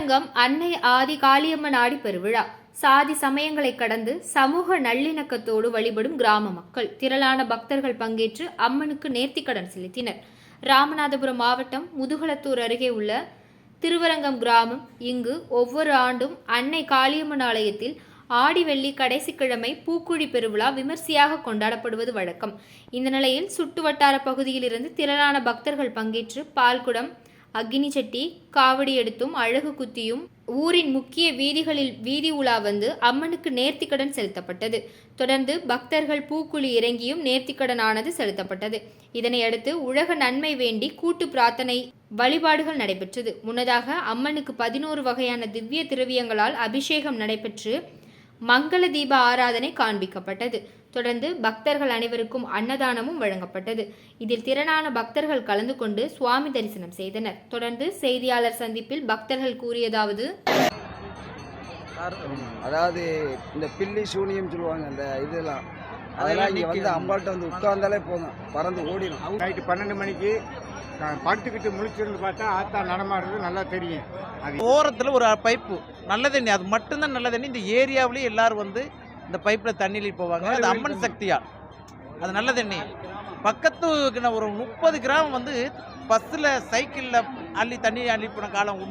அன்னை ஆதி காளியம்மன் ஆடி பெருவிழா சாதி சமயங்களை கடந்து சமூக நல்லிணக்கத்தோடு வழிபடும் கிராம மக்கள். திரளான பக்தர்கள் பங்கேற்று அம்மனுக்கு நேர்த்திக்கடன் செலுத்தினர். ராமநாதபுரம் மாவட்டம் முதுகுளத்தூர் அருகே உள்ள திருவரங்கம் கிராமம் இங்கு ஒவ்வொரு ஆண்டும் அன்னை காளியம்மன் ஆலயத்தில் ஆடி வெள்ளி கடைசி கிழமை பூக்குழி பெருவிழா விமர்சையாக கொண்டாடப்படுவது வழக்கம். இந்த நிலையில் சுட்டு வட்டார பகுதியிலிருந்து திரளான பக்தர்கள் பங்கேற்று பால்குடம் அக்னி சட்டி காவடி எடுத்தும் அழகு குத்தியும் ஊரின் முக்கிய வீதிகளில் வீதி உலா வந்து அம்மனுக்கு நேர்த்திக்கடன் செலுத்தப்பட்டது. தொடர்ந்து பக்தர்கள் பூக்குழி இறங்கியும் நேர்த்திக்கடனானது செலுத்தப்பட்டது. இதனையடுத்து உலக நன்மை வேண்டி கூட்டு பிரார்த்தனை வழிபாடுகள் நடைபெற்றது. முன்னதாக அம்மனுக்கு பதினோரு வகையான திவ்ய திரவியங்களால் அபிஷேகம் நடைபெற்று மங்கள தீப ஆராதனை காண்பிக்கப்பட்டது. தொடர்ந்து பக்தர்கள் அனைவருக்கும் அன்னதானமும் வழங்கப்பட்டது. இதில் திரளான பக்தர்கள் கலந்து கொண்டு சுவாமி தரிசனம் செய்தனர். தொடர்ந்து செய்தியாளர் சந்திப்பில் பக்தர்கள் கூறியதாவது அதாவது இந்த பில்லி சூனியம் சொல்லுவாங்க அந்த இதெல்லாம். அதெல்லாம் இங்கே வந்து அம்பாள்கிட்ட வந்து உட்கார்ந்தாலே போதும். பறந்து ஓடிடும் நைட்டு பன்னெண்டு மணிக்கு படுத்துக்கிட்டு முழிச்சிருந்து பார்த்தா ஆத்தா நடமாடுறது நல்லா தெரியும். அது ஓரத்தில் ஒரு பைப்பு நல்ல தண்ணி அது மட்டும்தான் நல்ல தண்ணி இந்த ஏரியாவிலேயே எல்லாரும் வந்து இந்த பைப்பில் தண்ணியில் போவாங்க. அது அம்மன் சக்தியா. அது நல்ல தண்ணி. பக்கத்து ஒரு முப்பது கிராம் வந்து பஸ்ஸில் சைக்கிளில் அள்ளி தண்ணி அள்ளி போன காலம்